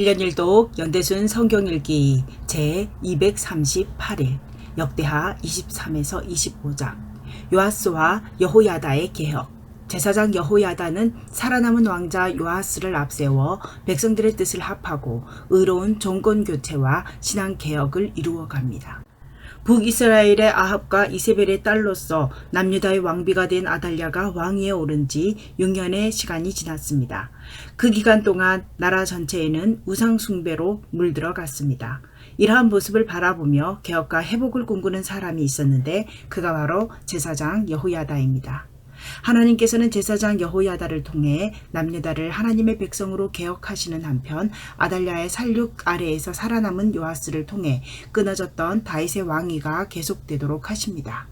1년 1독 연대순 성경일기 제 238일 역대하 23에서 25장 요아스와 여호야다의 개혁 제사장 여호야다는 살아남은 왕자 요아스를 앞세워 백성들의 뜻을 합하고 의로운 정권 교체와 신앙 개혁을 이루어 갑니다. 북이스라엘의 아합과 이세벨의 딸로서 남유다의 왕비가 된 아달랴가 왕위에 오른 지 6년의 시간이 지났습니다. 그 기간 동안 나라 전체에는 우상 숭배로 물들어 갔습니다. 이러한 모습을 바라보며 개혁과 회복을 꿈꾸는 사람이 있었는데 그가 바로 제사장 여호야다입니다. 하나님께서는 제사장 여호야다를 통해 남유다를 하나님의 백성으로 개혁하시는 한편 아달랴의 살육 아래에서 살아남은 요아스를 통해 끊어졌던 다윗의 왕위가 계속되도록 하십니다.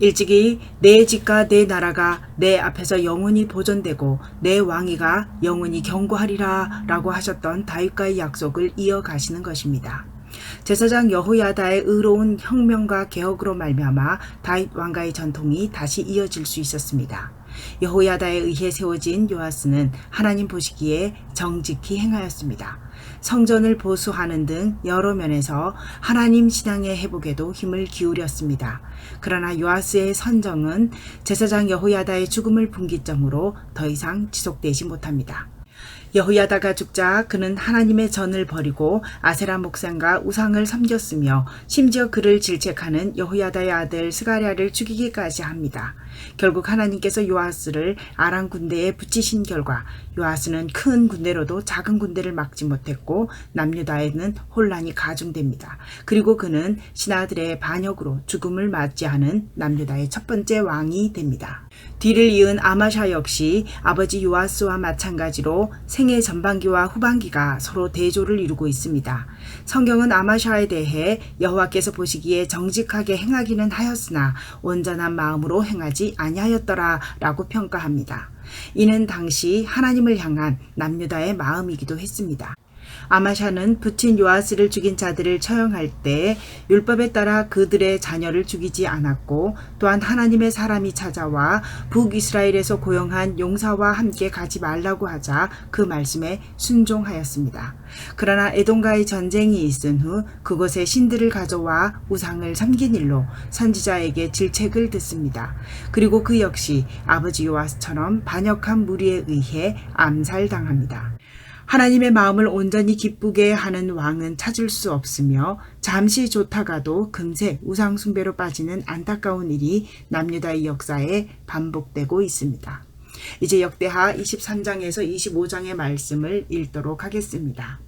일찍이 내 집과 내 나라가 내 앞에서 영원히 보존되고 내 왕위가 영원히 경고하리라 라고 하셨던 다윗과의 약속을 이어가시는 것입니다. 제사장 여호야다의 의로운 혁명과 개혁으로 말미암아 다윗 왕가의 전통이 다시 이어질 수 있었습니다. 여호야다에 의해 세워진 요아스는 하나님 보시기에 정직히 행하였습니다. 성전을 보수하는 등 여러 면에서 하나님 신앙의 회복에도 힘을 기울였습니다. 그러나 요아스의 선정은 제사장 여호야다의 죽음을 분기점으로 더 이상 지속되지 못합니다. 여호야다가 죽자 그는 하나님의 전을 버리고 아세라 목상과 우상을 섬겼으며 심지어 그를 질책하는 여호야다의 아들 스가랴를 죽이기까지 합니다. 결국 하나님께서 요아스를 아람 군대에 붙이신 결과 요아스는 큰 군대로도 작은 군대를 막지 못했고 남유다에는 혼란이 가중됩니다. 그리고 그는 신하들의 반역으로 죽음을 맞이하는 남유다의 첫 번째 왕이 됩니다. 뒤를 이은 아마샤 역시 아버지 요아스와 마찬가지로 생애 전반기와 후반기가 서로 대조를 이루고 있습니다. 성경은 아마샤에 대해 여호와께서 보시기에 정직하게 행하기는 하였으나 온전한 마음으로 행하지 아니하였더라라고 평가합니다. 이는 당시 하나님을 향한 남유다의 마음이기도 했습니다. 아마샤는 부친 요아스를 죽인 자들을 처형할 때 율법에 따라 그들의 자녀를 죽이지 않았고 또한 하나님의 사람이 찾아와 북이스라엘에서 고용한 용사와 함께 가지 말라고 하자 그 말씀에 순종하였습니다. 그러나 에돔과의 전쟁이 있은 후 그곳에 신들을 가져와 우상을 섬긴 일로 선지자에게 질책을 듣습니다. 그리고 그 역시 아버지 요아스처럼 반역한 무리에 의해 암살당합니다. 하나님의 마음을 온전히 기쁘게 하는 왕은 찾을 수 없으며 잠시 좋다가도 금세 우상숭배로 빠지는 안타까운 일이 남유다의 역사에 반복되고 있습니다. 이제 역대하 23장에서 25장의 말씀을 읽도록 하겠습니다.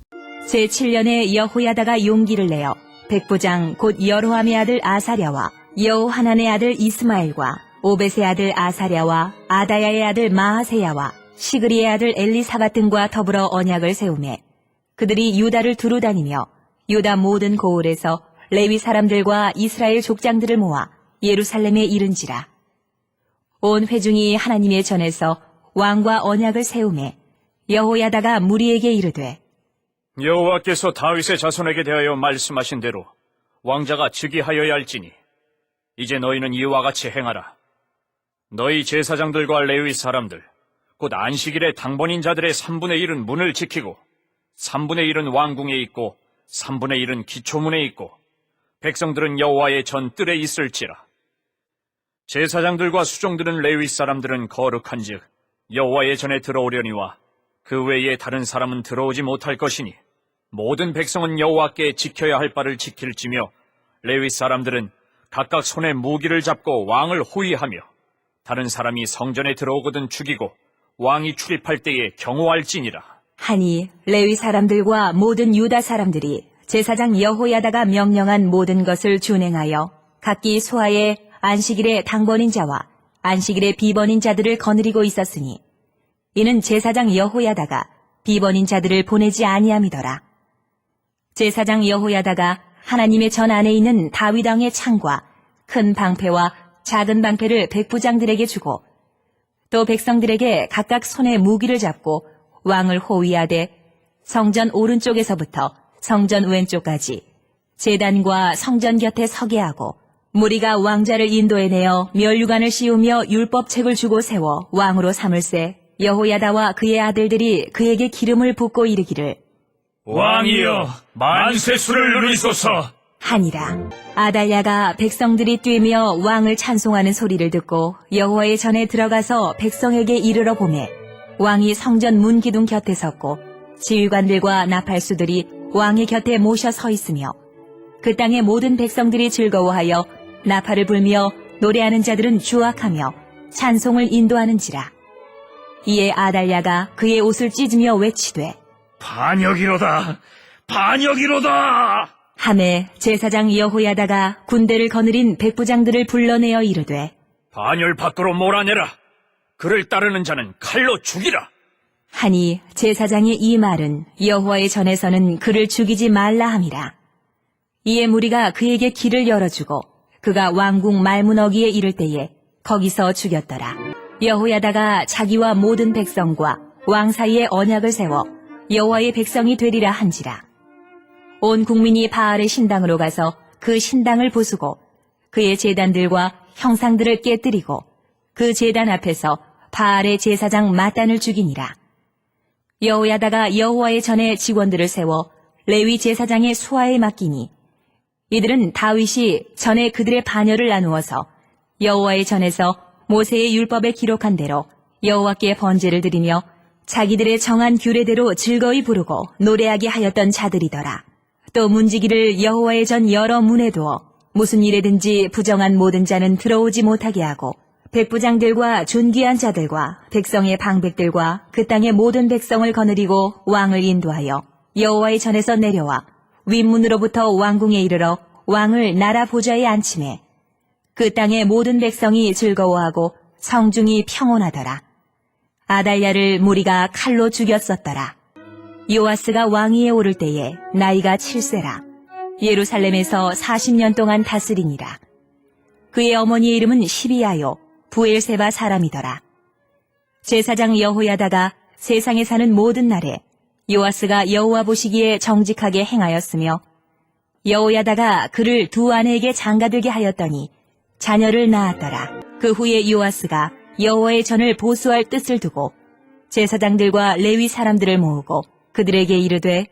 제7년에 여호야다가 용기를 내어 백부장 곧 여로함의 아들 아사랴와 여호하난의 아들 이스마엘과 오벳의 아들 아사랴와 아다야의 아들 마하세야와 시그리의 아들 엘리사밧 등과 더불어 언약을 세우매 그들이 유다를 두루 다니며 유다 모든 고을에서 레위 사람들과 이스라엘 족장들을 모아 예루살렘에 이른지라 온 회중이 하나님의 전에서 왕과 언약을 세우매 여호야다가 무리에게 이르되 여호와께서 다윗의 자손에게 대하여 말씀하신 대로 왕자가 즉위하여야 할지니 이제 너희는 이와 같이 행하라. 너희 제사장들과 레위 사람들 곧 안식일에 당번인 자들의 3분의 1은 문을 지키고 3분의 1은 왕궁에 있고 3분의 1은 기초문에 있고 백성들은 여호와의 전 뜰에 있을지라. 제사장들과 수종들은 레위 사람들은 거룩한즉 여호와의 전에 들어오려니와 그 외에 다른 사람은 들어오지 못할 것이니 모든 백성은 여호와께 지켜야 할 바를 지킬지며 레위 사람들은 각각 손에 무기를 잡고 왕을 호위하며 다른 사람이 성전에 들어오거든 죽이고 왕이 출입할 때에 경호할지니라. 하니 레위 사람들과 모든 유다 사람들이 제사장 여호야다가 명령한 모든 것을 준행하여 각기 소하에 안식일에 당번인 자와 안식일에 비번인 자들을 거느리고 있었으니 이는 제사장 여호야다가 비번인 자들을 보내지 아니함이더라. 제사장 여호야다가 하나님의 전 안에 있는 다윗왕의 창과 큰 방패와 작은 방패를 백부장들에게 주고 또 백성들에게 각각 손에 무기를 잡고 왕을 호위하되 성전 오른쪽에서부터 성전 왼쪽까지 재단과 성전 곁에 서게 하고 무리가 왕자를 인도해내어 멸류관을 씌우며 율법책을 주고 세워 왕으로 삼을세 여호야다와 그의 아들들이 그에게 기름을 붓고 이르기를 왕이여, 만세수를 누리소서. 하니라. 아달랴가 백성들이 뛰며 왕을 찬송하는 소리를 듣고 여호와의 전에 들어가서 백성에게 이르러 보매 왕이 성전 문 기둥 곁에 섰고 지휘관들과 나팔수들이 왕의 곁에 모셔 서 있으며 그 땅의 모든 백성들이 즐거워하여 나팔을 불며 노래하는 자들은 주악하며 찬송을 인도하는지라. 이에 아달랴가 그의 옷을 찢으며 외치되 반역이로다! 반역이로다! 함에 제사장 여호야다가 군대를 거느린 백부장들을 불러내어 이르되 반열 밖으로 몰아내라! 그를 따르는 자는 칼로 죽이라! 하니 제사장의 이 말은 여호와의 전에서는 그를 죽이지 말라 함이라. 이에 무리가 그에게 길을 열어주고 그가 왕궁 말문 어기에 이를 때에 거기서 죽였더라. 여호야다가 자기와 모든 백성과 왕 사이에 언약을 세워 여호와의 백성이 되리라 한지라. 온 국민이 바알의 신당으로 가서 그 신당을 부수고 그의 제단들과 형상들을 깨뜨리고 그 제단 앞에서 바알의 제사장 마단을 죽이니라. 여호야다가 여호와의 전에 직원들을 세워 레위 제사장의 수하에 맡기니 이들은 다윗이 전에 그들의 반열을 나누어서 여호와의 전에서 모세의 율법에 기록한 대로 여호와께 번제를 드리며 자기들의 정한 규례대로 즐거이 부르고 노래하게 하였던 자들이더라. 또 문지기를 여호와의 전 여러 문에 두어 무슨 일에든지 부정한 모든 자는 들어오지 못하게 하고 백부장들과 존귀한 자들과 백성의 방백들과 그 땅의 모든 백성을 거느리고 왕을 인도하여 여호와의 전에서 내려와 윗문으로부터 왕궁에 이르러 왕을 나라 보좌에 앉히매 그 땅의 모든 백성이 즐거워하고 성중이 평온하더라. 아달랴를 무리가 칼로 죽였었더라. 요아스가 왕위에 오를 때에 나이가 7세라. 예루살렘에서 40년 동안 다스리니라. 그의 어머니의 이름은 시비아요 부엘세바 사람이더라. 제사장 여호야다가 세상에 사는 모든 날에 요아스가 여호와 보시기에 정직하게 행하였으며 여호야다가 그를 두 아내에게 장가들게 하였더니 자녀를 낳았더라. 그 후에 요아스가 여호와의 전을 보수할 뜻을 두고 제사장들과 레위 사람들을 모으고 그들에게 이르되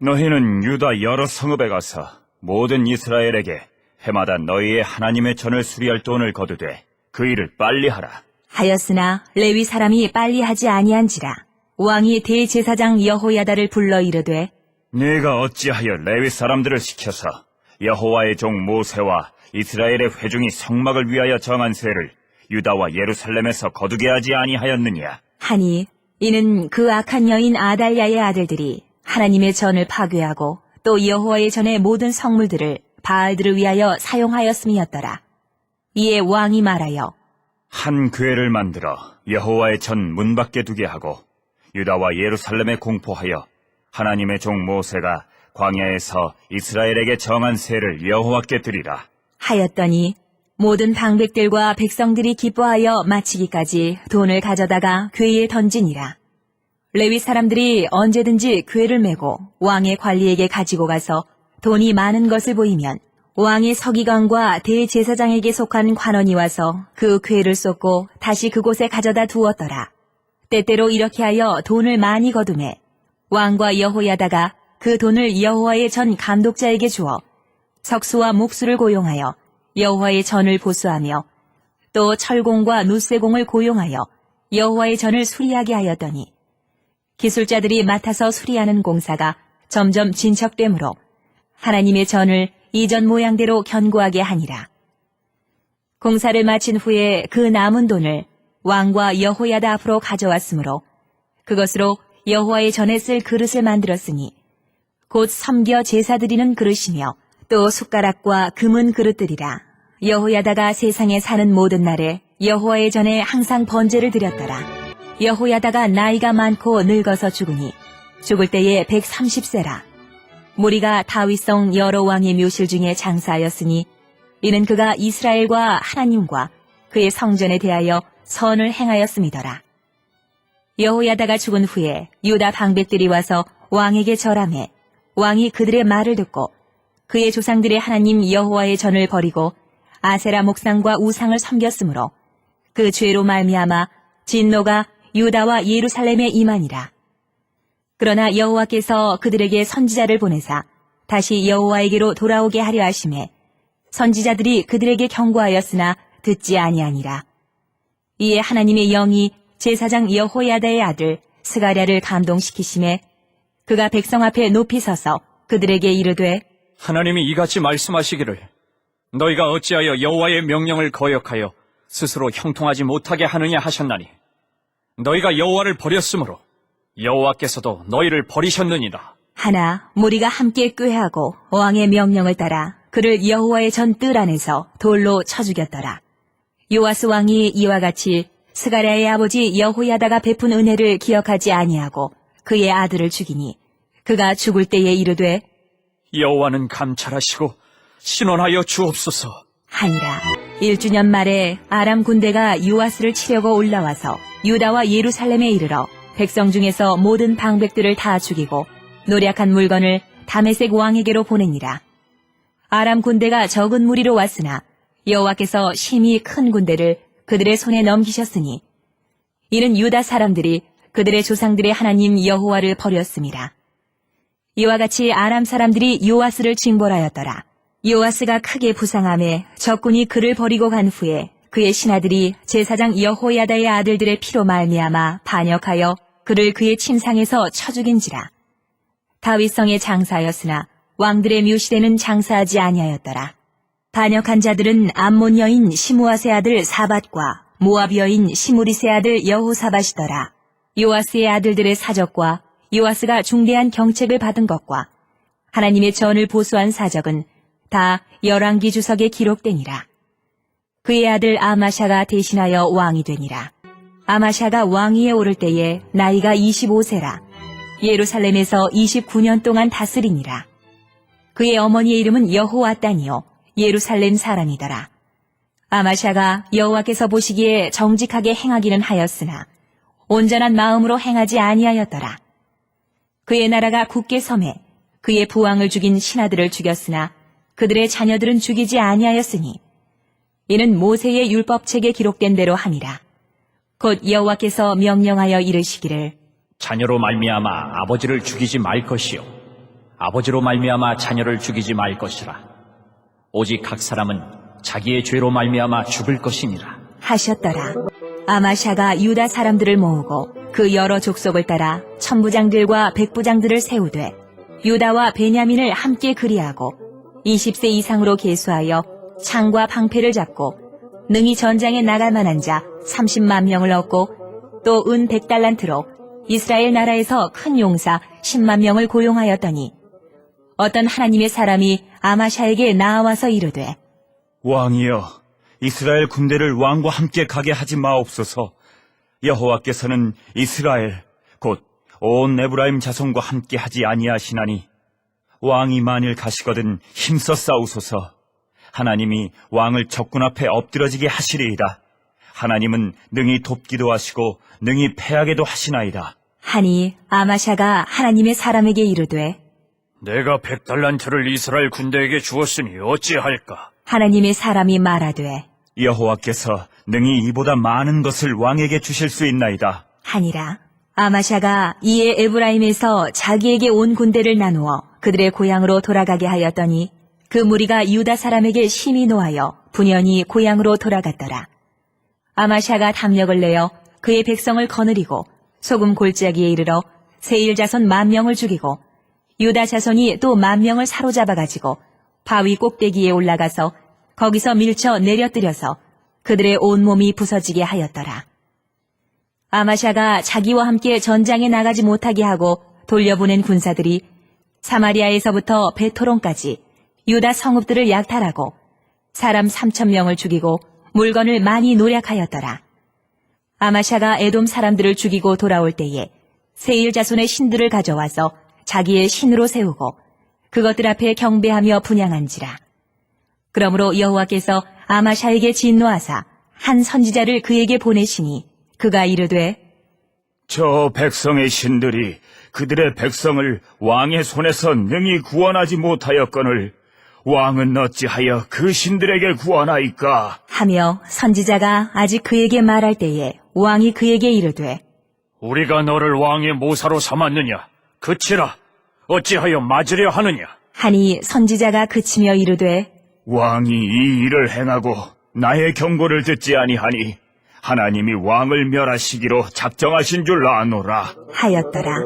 너희는 유다 여러 성읍에 가서 모든 이스라엘에게 해마다 너희의 하나님의 전을 수리할 돈을 거두되 그 일을 빨리 하라. 하였으나 레위 사람이 빨리 하지 아니한지라 왕이 대제사장 여호야다를 불러 이르되 네가 어찌하여 레위 사람들을 시켜서 여호와의 종 모세와 이스라엘의 회중이 성막을 위하여 정한 세를 유다와 예루살렘에서 거두게 하지 아니하였느냐? 하니 이는 그 악한 여인 아달랴의 아들들이 하나님의 전을 파괴하고 또 여호와의 전의 모든 성물들을 바알들을 위하여 사용하였음이었더라. 이에 왕이 말하여 한 궤를 만들어 여호와의 전 문 밖에 두게 하고 유다와 예루살렘에 공포하여 하나님의 종 모세가 광야에서 이스라엘에게 정한 세를 여호와께 드리라. 하였더니 모든 방백들과 백성들이 기뻐하여 마치기까지 돈을 가져다가 궤에 던지니라. 레위 사람들이 언제든지 궤를 메고 왕의 관리에게 가지고 가서 돈이 많은 것을 보이면 왕의 서기관과 대제사장에게 속한 관원이 와서 그 궤를 쏟고 다시 그곳에 가져다 두었더라. 때때로 이렇게 하여 돈을 많이 거두매 왕과 여호야다가 그 돈을 여호와의 전 감독자에게 주어 석수와 목수를 고용하여 여호와의 전을 보수하며 또 철공과 눕쇠공을 고용하여 여호와의 전을 수리하게 하였더니 기술자들이 맡아서 수리하는 공사가 점점 진척되므로 하나님의 전을 이전 모양대로 견고하게 하니라. 공사를 마친 후에 그 남은 돈을 왕과 여호야다 앞으로 가져왔으므로 그것으로 여호와의 전에 쓸 그릇을 만들었으니 곧 섬겨 제사 드리는 그릇이며 또 숟가락과 금은 그릇들이라. 여호야다가 세상에 사는 모든 날에 여호와의 전에 항상 번제를 드렸더라. 여호야다가 나이가 많고 늙어서 죽으니 죽을 때에 130세라. 무리가 다윗성 여러 왕의 묘실 중에 장사하였으니 이는 그가 이스라엘과 하나님과 그의 성전에 대하여 선을 행하였음이더라. 여호야다가 죽은 후에 유다 방백들이 와서 왕에게 절함해 왕이 그들의 말을 듣고 그의 조상들의 하나님 여호와의 전을 버리고 아세라 목상과 우상을 섬겼으므로 그 죄로 말미암아 진노가 유다와 예루살렘에 임하니라. 그러나 여호와께서 그들에게 선지자를 보내사 다시 여호와에게로 돌아오게 하려 하심에 선지자들이 그들에게 경고하였으나 듣지 아니하니라. 이에 하나님의 영이 제사장 여호야다의 아들 스가랴를 감동시키심에 그가 백성 앞에 높이 서서 그들에게 이르되 하나님이 이같이 말씀하시기를 너희가 어찌하여 여호와의 명령을 거역하여 스스로 형통하지 못하게 하느냐 하셨나니 너희가 여호와를 버렸으므로 여호와께서도 너희를 버리셨느니라. 하나 무리가 함께 꾀하고 왕의 명령을 따라 그를 여호와의 전 뜰 안에서 돌로 쳐 죽였더라. 요아스 왕이 이와 같이 스가랴의 아버지 여호야다가 베푼 은혜를 기억하지 아니하고 그의 아들을 죽이니 그가 죽을 때에 이르되 여호와는 감찰하시고 신원하여 주옵소서. 하니라. 1주년 말에 아람 군대가 요아스를 치려고 올라와서 유다와 예루살렘에 이르러 백성 중에서 모든 방백들을 다 죽이고 노략한 물건을 다메섹 왕에게로 보내니라. 아람 군대가 적은 무리로 왔으나 여호와께서 심히 큰 군대를 그들의 손에 넘기셨으니 이는 유다 사람들이 그들의 조상들의 하나님 여호와를 버렸습니다. 이와 같이 아람 사람들이 요아스를 징벌하였더라. 요아스가 크게 부상함에 적군이 그를 버리고 간 후에 그의 신하들이 제사장 여호야다의 아들들의 피로 말미암아 반역하여 그를 그의 침상에서 쳐 죽인지라. 다윗성에 장사하였으나 왕들의 묘실에는 장사하지 아니하였더라. 반역한 자들은 암몬 여인 시무아세 아들 사밧과 모압 여인 시무리세 아들 여호사밧이더라. 요아스의 아들들의 사적과 요아스가 중대한 경책을 받은 것과 하나님의 전을 보수한 사적은 다 열왕기 주석에 기록되니라. 그의 아들 아마샤가 대신하여 왕이 되니라. 아마샤가 왕위에 오를 때에 나이가 25세라. 예루살렘에서 29년 동안 다스리니라. 그의 어머니의 이름은 여호와따니요 예루살렘 사람이더라. 아마샤가 여호와께서 보시기에 정직하게 행하기는 하였으나 온전한 마음으로 행하지 아니하였더라. 그의 나라가 굳게 섬에 그의 부왕을 죽인 신하들을 죽였으나 그들의 자녀들은 죽이지 아니하였으니 이는 모세의 율법책에 기록된 대로 함이라. 곧 여호와께서 명령하여 이르시기를 자녀로 말미암아 아버지를 죽이지 말 것이요 아버지로 말미암아 자녀를 죽이지 말 것이라 오직 각 사람은 자기의 죄로 말미암아 죽을 것이니라 하셨더라. 아마샤가 유다 사람들을 모으고 그 여러 족속을 따라 천부장들과 백부장들을 세우되 유다와 베냐민을 함께 그리하고 20세 이상으로 계수하여 창과 방패를 잡고 능히 전장에 나갈 만한 자 30만 명을 얻고 또 은 100달란트로 이스라엘 나라에서 큰 용사 10만 명을 고용하였더니 어떤 하나님의 사람이 아마샤에게 나와서 이르되 왕이여, 이스라엘 군대를 왕과 함께 가게 하지 마옵소서. 여호와께서는 이스라엘, 곧 온 에브라임 자손과 함께 하지 아니하시나니, 왕이 만일 가시거든 힘써 싸우소서. 하나님이 왕을 적군 앞에 엎드러지게 하시리이다. 하나님은 능히 돕기도 하시고 능히 패하게도 하시나이다. 하니 아마샤가 하나님의 사람에게 이르되 내가 백달란트를 이스라엘 군대에게 주었으니 어찌할까 하나님의 사람이 말하되 여호와께서 능히 이보다 많은 것을 왕에게 주실 수 있나이다. 하니라 아마샤가 이에 에브라임에서 자기에게 온 군대를 나누어 그들의 고향으로 돌아가게 하였더니 그 무리가 유다 사람에게 심히 노하여 분연히 고향으로 돌아갔더라 아마샤가 담력을 내어 그의 백성을 거느리고 소금 골짜기에 이르러 세일 자손 만 명을 죽이고 유다 자손이 또 만 명을 사로잡아 가지고 바위 꼭대기에 올라가서 거기서 밀쳐 내려뜨려서 그들의 온 몸이 부서지게 하였더라. 아마샤가 자기와 함께 전장에 나가지 못하게 하고 돌려보낸 군사들이 사마리아에서부터 베토론까지 유다 성읍들을 약탈하고 사람 3천 명을 죽이고 물건을 많이 노략하였더라. 아마샤가 에돔 사람들을 죽이고 돌아올 때에 세일 자손의 신들을 가져와서 자기의 신으로 세우고 그것들 앞에 경배하며 분양한지라. 그러므로 여호와께서 아마샤에게 진노하사 한 선지자를 그에게 보내시니 그가 이르되 저 백성의 신들이 그들의 백성을 왕의 손에서 능히 구원하지 못하였거늘 왕은 어찌하여 그 신들에게 구원하이까? 하며 선지자가 아직 그에게 말할 때에 왕이 그에게 이르되 우리가 너를 왕의 모사로 삼았느냐 그치라. 어찌하여 맞으려 하느냐? 하니 선지자가 그치며 이르되 왕이 이 일을 행하고 나의 경고를 듣지 아니하니 하나님이 왕을 멸하시기로 작정하신 줄 아노라. 하였더라.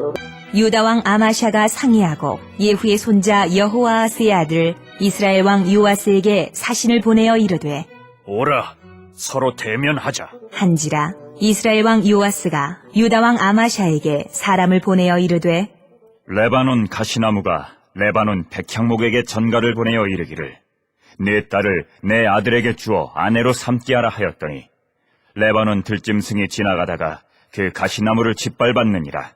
유다 왕 아마샤가 상의하고 예후의 손자 여호아스의 아들 이스라엘 왕 요아스에게 사신을 보내어 이르되 오라. 서로 대면하자. 한지라 이스라엘 왕 요아스가 유다 왕 아마샤에게 사람을 보내어 이르되 레바논 가시나무가 레바논 백향목에게 전가를 보내어 이르기를 내 딸을 내 아들에게 주어 아내로 삼게 하라 하였더니 레바논 들짐승이 지나가다가 그 가시나무를 짓밟았느니라.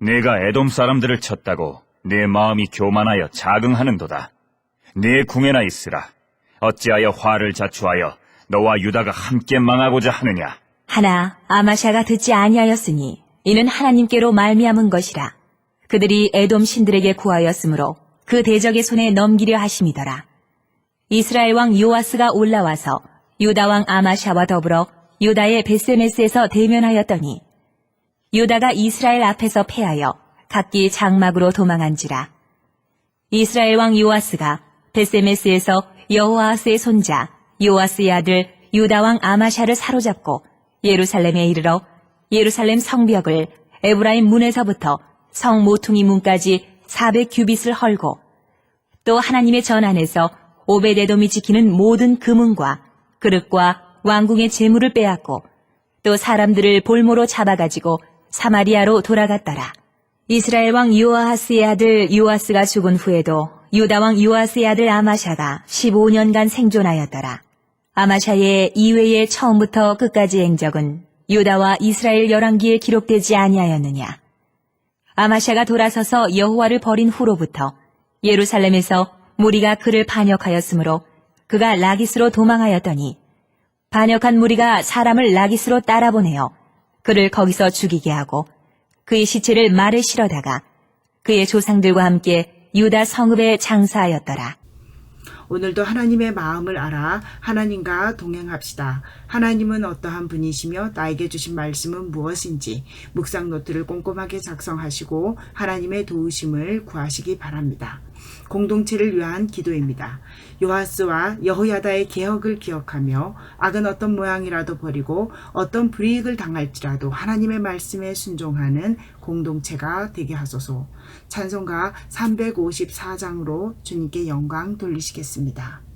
내가 에돔 사람들을 쳤다고 내 마음이 교만하여 자긍하는도다. 내 궁에나 있으라. 어찌하여 화를 자초하여 너와 유다가 함께 망하고자 하느냐? 하나 아마샤가 듣지 아니하였으니 이는 하나님께로 말미암은 것이라. 그들이 에돔 신들에게 구하였으므로 그 대적의 손에 넘기려 하심이더라. 이스라엘 왕 요아스가 올라와서 유다 왕 아마샤와 더불어 유다의 베세메스에서 대면하였더니 유다가 이스라엘 앞에서 패하여 각기 장막으로 도망한지라. 이스라엘 왕 요아스가 베세메스에서 여호아스의 손자 요아스의 아들 유다 왕 아마샤를 사로잡고 예루살렘에 이르러 예루살렘 성벽을 에브라임 문에서부터 성 모퉁이 문까지 400 규빗을 헐고 또 하나님의 전 안에서 오베데돔이 지키는 모든 금은과 그릇과 왕궁의 재물을 빼앗고 또 사람들을 볼모로 잡아가지고 사마리아로 돌아갔더라. 이스라엘 왕 요아하스의 아들 요아스가 죽은 후에도 유다 왕 요아스의 아들 아마샤가 15년간 생존하였더라. 아마샤의 이외의 처음부터 끝까지 행적은 유다와 이스라엘 열왕기에 기록되지 아니하였느냐. 아마샤가 돌아서서 여호와를 버린 후로부터 예루살렘에서 무리가 그를 반역하였으므로 그가 라기스로 도망하였더니 반역한 무리가 사람을 라기스로 따라보내어 그를 거기서 죽이게 하고 그의 시체를 말에 실어다가 그의 조상들과 함께 유다 성읍에 장사하였더라. 오늘도 하나님의 마음을 알아 하나님과 동행합시다. 하나님은 어떠한 분이시며 나에게 주신 말씀은 무엇인지 묵상 노트를 꼼꼼하게 작성하시고 하나님의 도우심을 구하시기 바랍니다. 공동체를 위한 기도입니다. 요하스와 여호야다의 개혁을 기억하며 악은 어떤 모양이라도 버리고 어떤 불이익을 당할지라도 하나님의 말씀에 순종하는 공동체가 되게 하소서. 찬송가 354장으로 주님께 영광 돌리시겠습니다.